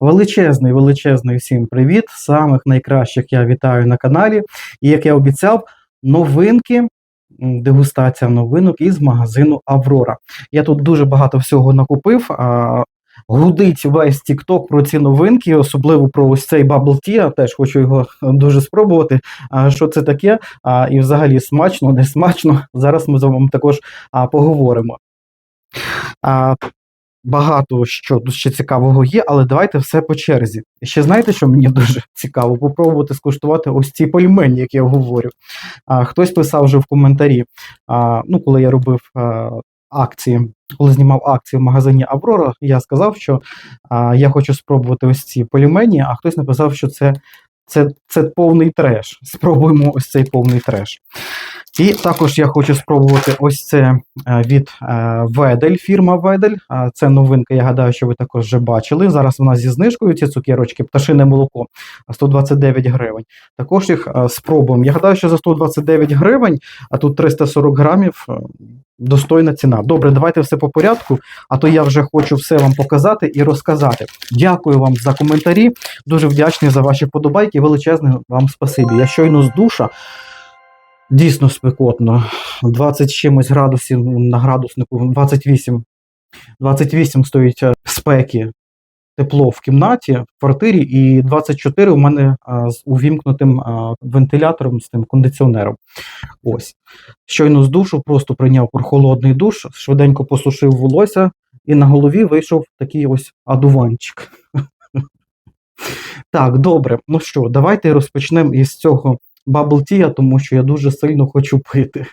Величезний, величезний всім привіт. Самих найкращих я вітаю на каналі. І як я обіцяв, новинки, дегустація новинок із магазину Аврора. Я тут дуже багато всього накупив. А, гудить весь TikTok про ці новинки, особливо про ось цей Bubble Tea. Я теж хочу його дуже спробувати. А, що це таке? А, і взагалі смачно, не смачно. Зараз ми з вами також а, поговоримо. А, багато що ще цікавого є, але давайте все по черзі. І ще знаєте, що мені дуже цікаво? Попробувати скуштувати ось ці пельмені, як я говорю. А, хтось писав вже в коментарі, а, ну, коли я робив а, акції, коли знімав акції в магазині Аврора, я сказав, що а, я хочу спробувати ось ці пельмені, а хтось написав, що це. Це, це повний треш. Спробуємо ось цей повний треш. І також я хочу спробувати ось це е, від е, Ведель, фірма Ведель. Е, Це новинка, я гадаю, що ви також вже бачили. Зараз вона зі знижкою, ці цукерочки, пташине молоко 129 гривень. Також їх спробуємо. Я гадаю, що за 129 гривень, а тут 340 грамів. Достойна ціна. Добре, давайте все по порядку, а то я вже хочу все вам показати і розказати. Дякую вам за коментарі. Дуже вдячний за ваші подобайки. Величезне вам спасибі. Я щойно з душа. Дійсно спекотно. 20 чимось градусів на градуснику, 28. 28 стоїть е, спеки, тепло в кімнаті, в квартирі, і 24 у мене з увімкнутим вентилятором, з тим кондиціонером. Ось. Щойно з душу, просто прийняв прохолодний душ, швиденько посушив волосся, і на голові вийшов такий ось адуванчик. Так, добре. Ну що, давайте розпочнемо із цього Bubble Tea, тому що я дуже сильно хочу пити.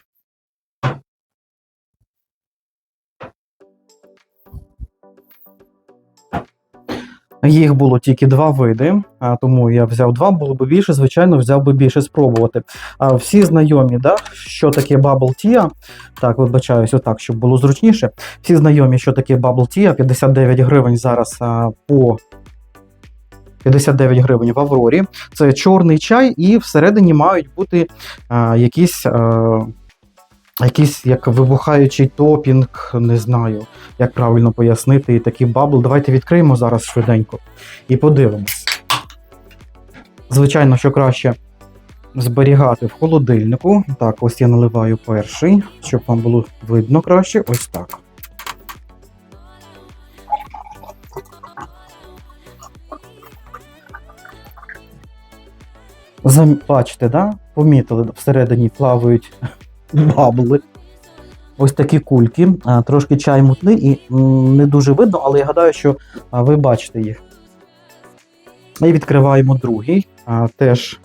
Їх було тільки два види, тому я взяв два, було б більше, звичайно, взяв би більше спробувати. А, всі знайомі, да, що таке Bubble Tea, так, вибачаюсь, отак, щоб було зручніше. Всі знайомі, що таке Bubble Tea, 59 гривень зараз по 59 гривень в Аврорі. Це чорний чай, і всередині мають бути а, якісь. А, Якийсь як вибухаючий топінг, не знаю, як правильно пояснити, і такий бабл. Давайте відкриємо зараз швиденько і подивимось. Звичайно, що краще зберігати в холодильнику. Так, ось я наливаю перший, щоб вам було видно краще. Ось так. Бачите, да? Помітили, всередині плавають бабли. Ось такі кульки. Трошки чай мутний і не дуже видно, але я гадаю, що ви бачите їх. І відкриваємо другий. Теж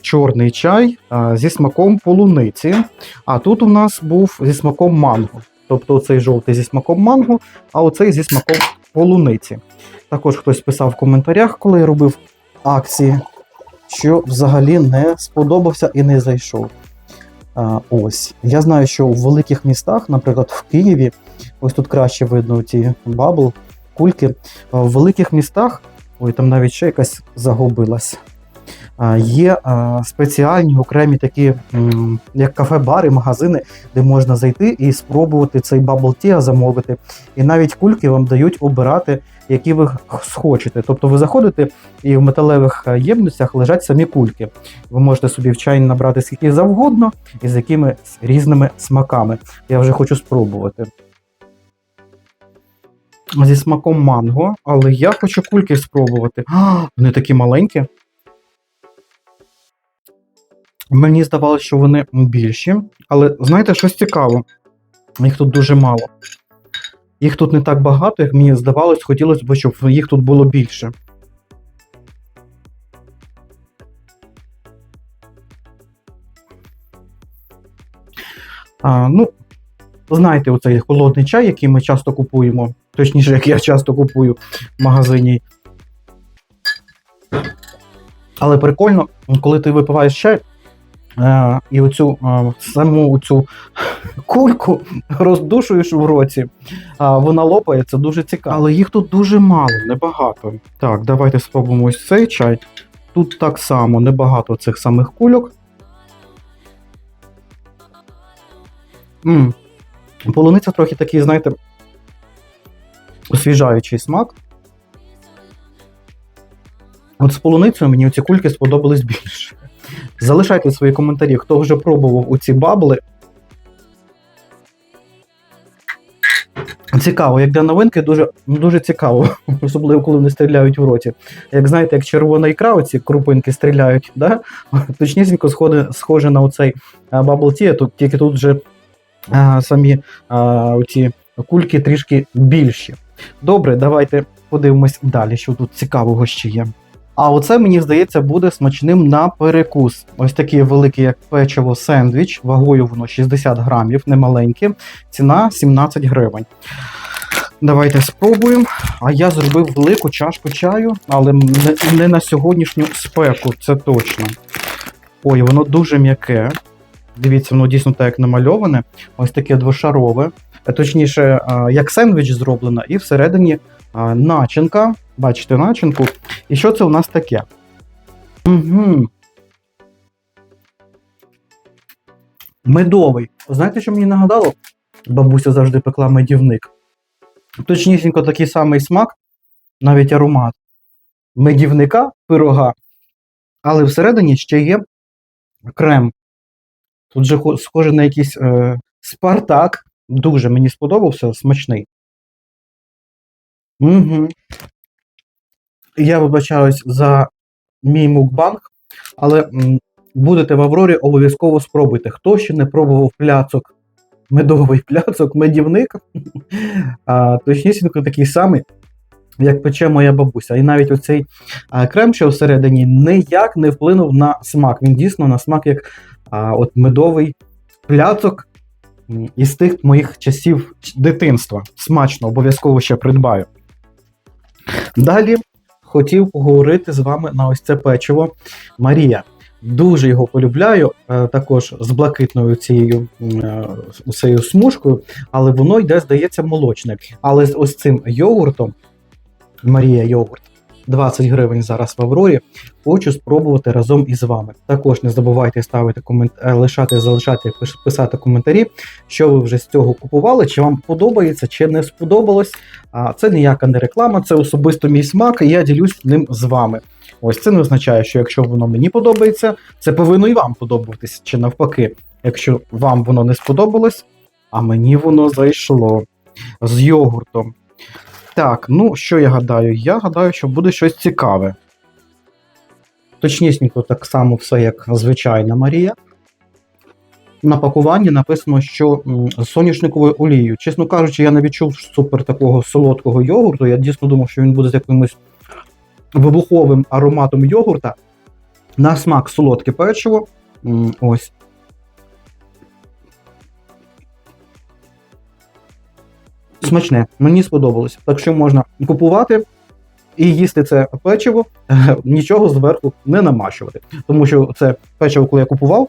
чорний чай зі смаком полуниці. А тут у нас був зі смаком манго. Тобто оцей жовтий зі смаком манго, а оцей зі смаком полуниці. Також хтось писав в коментарях, коли я робив акції, що взагалі не сподобався і не зайшов. Ось. Я знаю, що в великих містах, наприклад, в Києві, ось тут краще видно ті бабл, кульки. В великих містах, ой, там навіть ще якась загубилась. Є спеціальні окремі такі, як кафе-бари, магазини, де можна зайти і спробувати цей бабл tea замовити. І навіть кульки вам дають обирати, які ви схочете. Тобто ви заходите і в металевих е, ємностях лежать самі кульки. Ви можете собі в чай набрати скільки завгодно і з якими різними смаками. Я вже хочу спробувати. Зі смаком манго, але я хочу кульки спробувати. А, вони такі маленькі. Мені здавалося, що вони більші, але знаєте, щось цікаво. Їх тут дуже мало. Їх тут не так багато, як мені здавалось, хотілося б, щоб їх тут було більше. А, ну, знаєте, оцей холодний чай, який ми часто купуємо, точніше, як я часто купую в магазині. Але прикольно, коли ти випиваєш чай, е, і оцю е, саму цю кульку роздушуєш в роті, а вона лопається дуже цікаво. Але їх тут дуже мало, небагато. Так, давайте спробуємо ось цей чай. Тут так само небагато цих самих кульок. м Полуниця трохи такий, знаєте, освіжаючий смак. От з полуницею мені ці кульки сподобались більше. Залишайте свої коментарі, хто вже пробував у ці бабли. Цікаво, як для новинки, дуже, ну, дуже цікаво, особливо коли вони стріляють в роті. Як знаєте, як червона ікра, оці крупинки стріляють, да? точнісінько схоже, схоже на оцей бабл ті, тут, тільки тут вже а, самі а, оці кульки трішки більші. Добре, давайте подивимось далі, що тут цікавого ще є. А оце, мені здається, буде смачним на перекус. Ось такий великий, як печиво сендвіч, вагою воно 60 грамів, немаленьке, ціна 17 гривень. Давайте спробуємо. А я зробив велику чашку чаю, але не, не на сьогоднішню спеку, це точно. Ой, воно дуже м'яке. Дивіться, воно дійсно так як намальоване. Ось таке двошарове. Е, Точніше, як сендвіч зроблено, і всередині начинка. Бачите начинку. І що це у нас таке? Угу. Медовий. Знаєте, що мені нагадало? Бабуся завжди пекла медівник. Точнісінько такий самий смак, навіть аромат медівника пирога, але всередині ще є крем. Тут же хо- схоже на якийсь е, Спартак. Дуже мені сподобався, смачний. Угу. Я вибачаюсь за мій мукбанг, але будете в Аврорі, обов'язково спробуйте. Хто ще не пробував пляцок, медовий пляцок, медівник, точнісінько такий самий, як пече моя бабуся. І навіть оцей крем, що всередині, ніяк не вплинув на смак. Він дійсно на смак як от медовий пляцок із тих моїх часів дитинства. Смачно, обов'язково ще придбаю. Далі хотів поговорити з вами на ось це печиво Марія. Дуже його полюбляю, е, також з блакитною цією м, е, цією смужкою, але воно йде, здається, молочне. Але з ось цим йогуртом, Марія йогурт, 20 гривень зараз в Аврорі. Хочу спробувати разом із вами. Також не забувайте ставити комент... е, лишати, залишати, писати коментарі, що ви вже з цього купували, чи вам подобається, чи не сподобалось. А це ніяка не реклама, це особисто мій смак, і я ділюсь ним з вами. Ось це не означає, що якщо воно мені подобається, це повинно і вам подобатись, чи навпаки, якщо вам воно не сподобалось, а мені воно зайшло з йогуртом. Так, ну що я гадаю? Я гадаю, що буде щось цікаве. Точнісінько так само все, як звичайна Марія. На пакуванні написано, що з соняшниковою олією. Чесно кажучи, я не відчув супер такого солодкого йогурту. Я дійсно думав, що він буде з якимось вибуховим ароматом йогурта. На смак солодке печиво. Ось. Смачне, мені сподобалось. Так що можна купувати і їсти це печиво, нічого зверху не намащувати. Тому що це печиво, коли я купував,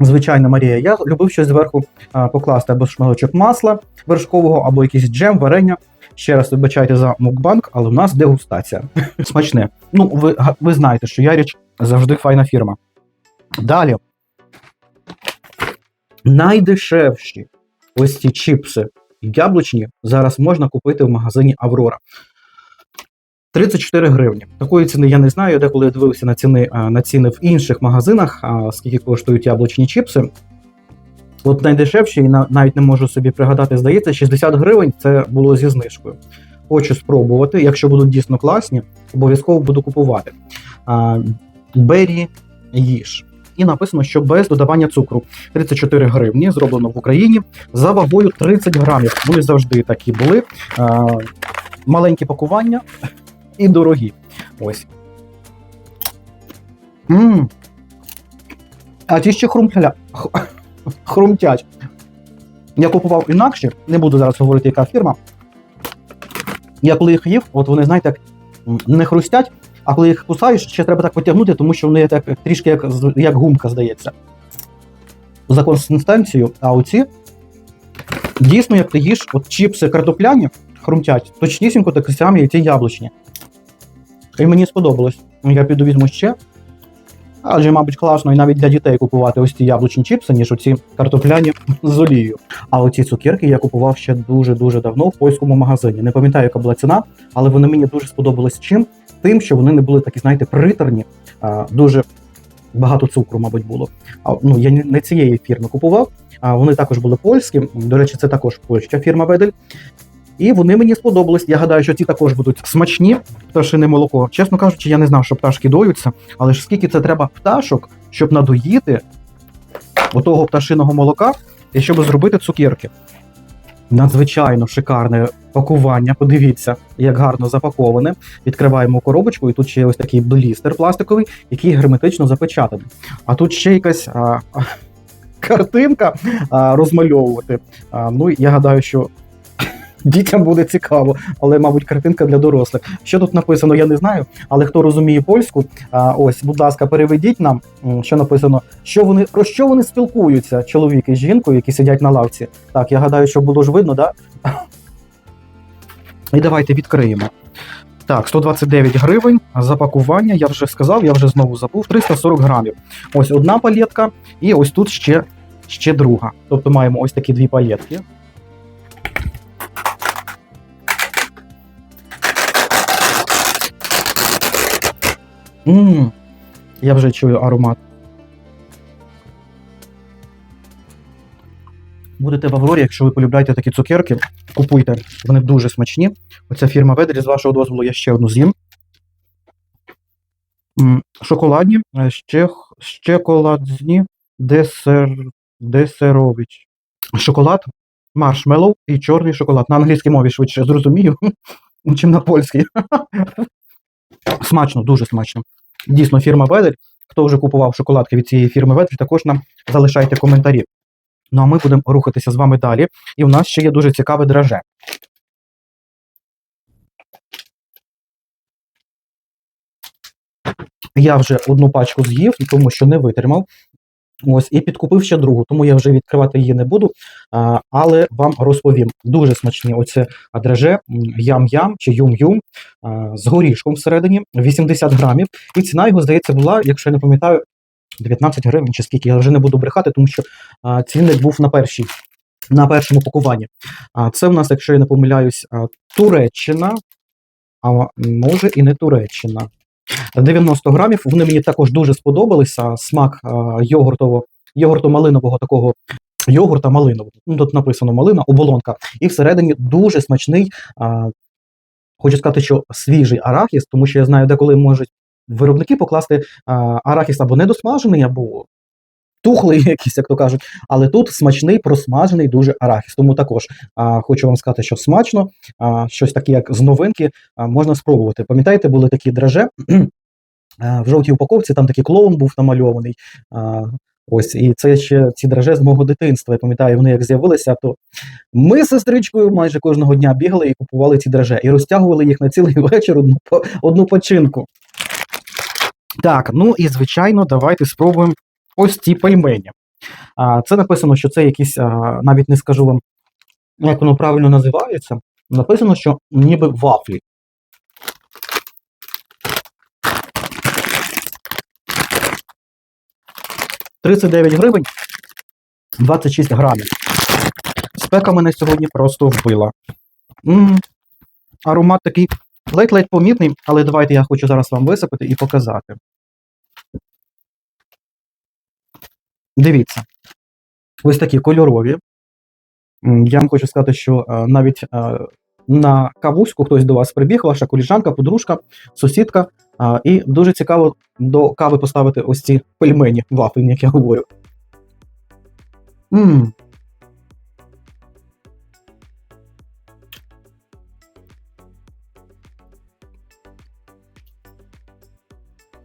звичайна Марія, я любив щось зверху покласти або шмалочок масла вершкового, або якийсь джем, варення. Ще раз вибачайте за мукбанк, але в нас дегустація. Смачне. Ну, ви, ви знаєте, що Яріч завжди файна фірма. Далі. Найдешевші ось ці чіпси яблучні зараз можна купити в магазині Аврора. 34 гривні. Такої ціни я не знаю. Я деколи дивився на ціни, на ціни в інших магазинах, скільки коштують яблучні чіпси. От найдешевші, і навіть не можу собі пригадати, здається, 60 гривень це було зі знижкою. Хочу спробувати. Якщо будуть дійсно класні, обов'язково буду купувати. Бері їж. І написано, що без додавання цукру 34 гривні, зроблено в Україні за вагою 30 грамів. Вони завжди такі були. А, маленькі пакування і дорогі. Ось. м А ті ще хрумтля... хрумтять. Я купував інакше, не буду зараз говорити, яка фірма. Я коли їх їв, от вони, знаєте, не хрустять, а коли їх кусаєш, ще треба так потягнути, тому що вони так трішки як, як гумка, здається. За консистенцією, а оці дійсно, як ти їш, от чіпси картопляні хрумтять, точнісінько так самі і ті яблучні. І мені сподобалось. Я піду візьму ще. Адже, мабуть, класно і навіть для дітей купувати ось ці яблучні чіпси, ніж оці картопляні з олією. А оці цукерки я купував ще дуже-дуже давно в польському магазині. Не пам'ятаю, яка була ціна, але вони мені дуже сподобались чим. Тим, що вони не були такі, знаєте, приторні, дуже багато цукру, мабуть, було. Ну, я не- цієї фірми купував, а вони також були польські. До речі, це також польська фірма Ведель. І вони мені сподобались. Я гадаю, що ці також будуть смачні. Пташине молоко. Чесно кажучи, я не знав, що пташки доються, але ж скільки це треба пташок, щоб надоїти отого пташиного молока і щоб зробити цукерки. Надзвичайно шикарне пакування. Подивіться, як гарно запаковане. Відкриваємо коробочку, і тут ще ось такий блістер пластиковий, який герметично запечатаний. А тут ще якась а, картинка а, розмальовувати. А, ну, я гадаю, що дітям буде цікаво, але, мабуть, картинка для дорослих. Що тут написано, я не знаю. Але хто розуміє польську, ось, будь ласка, переведіть нам, що написано, що вони про що вони спілкуються, чоловік і жінкою, які сидять на лавці. Так, я гадаю, що було ж видно, да? І давайте відкриємо. Так, 129 гривень запакування, я вже сказав, я вже знову забув, 340 грамів. Ось одна палетка, і ось тут ще, ще друга. Тобто маємо ось такі дві палетки. Ммм, я вже чую аромат. Будете в Аврорі, якщо ви полюбляєте такі цукерки, купуйте. Вони дуже смачні. Оця фірма Веделі, з вашого дозволу, я ще одну з'їм. Шоколадні, е, ще, щеколадні десер, десерович. Шоколад, маршмеллоу і чорний шоколад. На англійській мові швидше зрозумію, чим на польській. Смачно, дуже смачно. Дійсно, фірма Ведель. Хто вже купував шоколадки від цієї фірми Ведель, також нам залишайте коментарі. Ну а ми будемо рухатися з вами далі. І в нас ще є дуже цікаве драже. Я вже одну пачку з'їв, тому що не витримав. Ось, і підкупив ще другу, тому я вже відкривати її не буду. А, але вам розповім. Дуже смачні оце драже, ям-ям чи юм-юм з горішком всередині, 80 грамів. І ціна його, здається, була, якщо я не пам'ятаю, 19 гривень чи скільки. Я вже не буду брехати, тому що а, цінник був на першій. На першому пакуванні. А це в нас, якщо я не помиляюсь, Туреччина, а може і не Туреччина. 90 грамів. Вони мені також дуже сподобалися. Смак йогуртового йогуртово, йогурто-малинового такого йогурта малинового. Ну, тут написано малина, оболонка. І всередині дуже смачний. А, хочу сказати, що свіжий арахіс, тому що я знаю, деколи можуть виробники покласти а, арахіс або недосмажений, або тухлий якийсь, як то кажуть. Але тут смачний, просмажений дуже арахіс. Тому також а, хочу вам сказати, що смачно, а, щось таке, як з новинки, а, можна спробувати. Пам'ятаєте, були такі драже в жовтій упаковці, там такий клоун був намальований. А, Ось, і це ще ці драже з мого дитинства. Я пам'ятаю, вони як з'явилися, то ми з сестричкою майже кожного дня бігали і купували ці драже, і розтягували їх на цілий вечір одну, одну починку. Так, ну і звичайно, давайте спробуємо ось ці пельмені. Це написано, що це якісь, навіть не скажу вам, як воно правильно називається. Написано, що ніби вафлі. «39 гривень 26 грамів. Спека мене сьогодні просто вбила. м Аромат такий ледь-ледь помітний, але давайте я хочу зараз вам висипати і показати. Дивіться. Ось такі кольорові. Я вам хочу сказати, що е, навіть е, на кавуську хтось до вас прибіг, ваша коліжанка, подружка, сусідка. І дуже цікаво до кави поставити ось ці пельмені вафельні, як я говорю. Мм.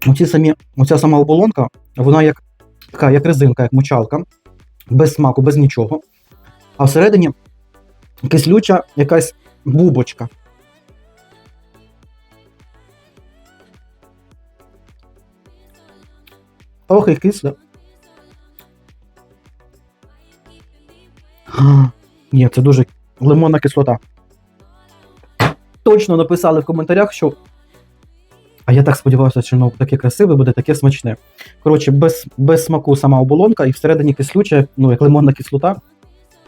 Оці самі, оця сама оболонка, вона як така, як резинка, як мочалка, без смаку, без нічого. А всередині кислюча якась бубочка. Ох, і кисле. Ні, це дуже лимонна кислота. Точно написали в коментарях, що. А я так сподіваюся, що воно таке красиве буде, таке смачне. Коротше, без, без смаку сама оболонка і всередині кислюча, ну, як лимонна кислота.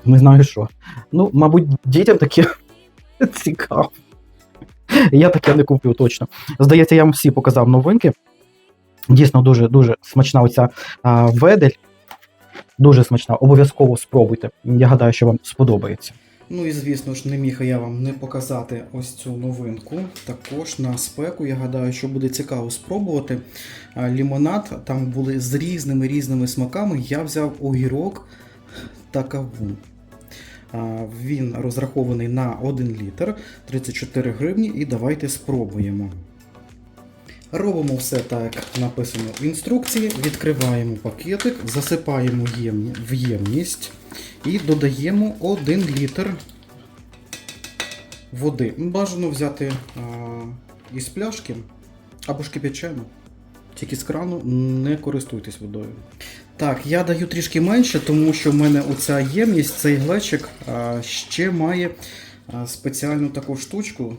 Не знаю що. Ну, мабуть, дітям таке цікаво. Я таке не куплю точно. Здається, я вам всі показав новинки. Дійсно, дуже дуже смачна оця а, ведель. Дуже смачна. Обов'язково спробуйте. Я гадаю, що вам сподобається. Ну і звісно ж, не міг я вам не показати ось цю новинку. Також на спеку. Я гадаю, що буде цікаво спробувати. Лімонад там були з різними різними смаками. Я взяв огірок та кавун. Він розрахований на 1 літр 34 гривні. І давайте спробуємо. Робимо все так, як написано в інструкції. Відкриваємо пакетик, засипаємо в ємність і додаємо 1 літр води. Бажано взяти а, із пляшки або ж кипячену. Тільки з крану не користуйтесь водою. Так, я даю трішки менше, тому що в мене оця ємність, цей глечик а, ще має спеціальну таку штучку.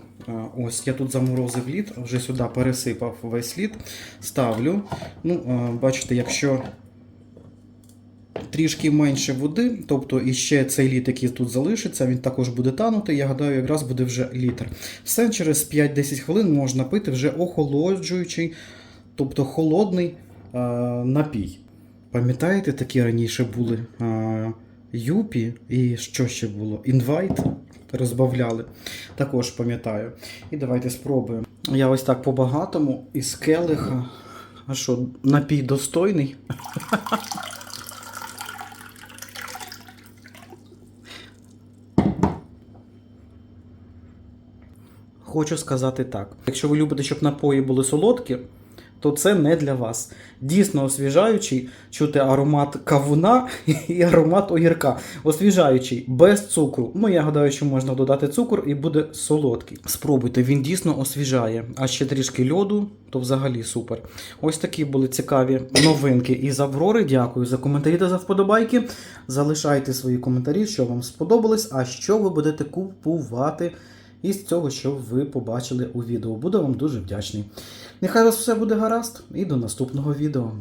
Ось я тут заморозив лід, вже сюди пересипав весь лід, ставлю. Ну, бачите, якщо трішки менше води, тобто іще цей лід, який тут залишиться, він також буде танути. Я гадаю, якраз буде вже літр. Все через 5-10 хвилин можна пити вже охолоджуючий, тобто холодний напій. Пам'ятаєте, такі раніше були юпі і що ще було? Інвайт розбавляли. Також пам'ятаю. І давайте спробуємо. Я ось так по-багатому із келиха. А що, напій достойний? Хочу сказати так: якщо ви любите, щоб напої були солодкі, то це не для вас. Дійсно освіжаючий, чути аромат кавуна і аромат огірка. Освіжаючий, без цукру. Ну, я гадаю, що можна додати цукор і буде солодкий. Спробуйте, він дійсно освіжає. А ще трішки льоду, то взагалі супер. Ось такі були цікаві новинки із Аврори. Дякую за коментарі та за вподобайки. Залишайте свої коментарі, що вам сподобалось, а що ви будете купувати із цього, що ви побачили у відео. Буду вам дуже вдячний. Нехай у вас все буде гаразд і до наступного відео.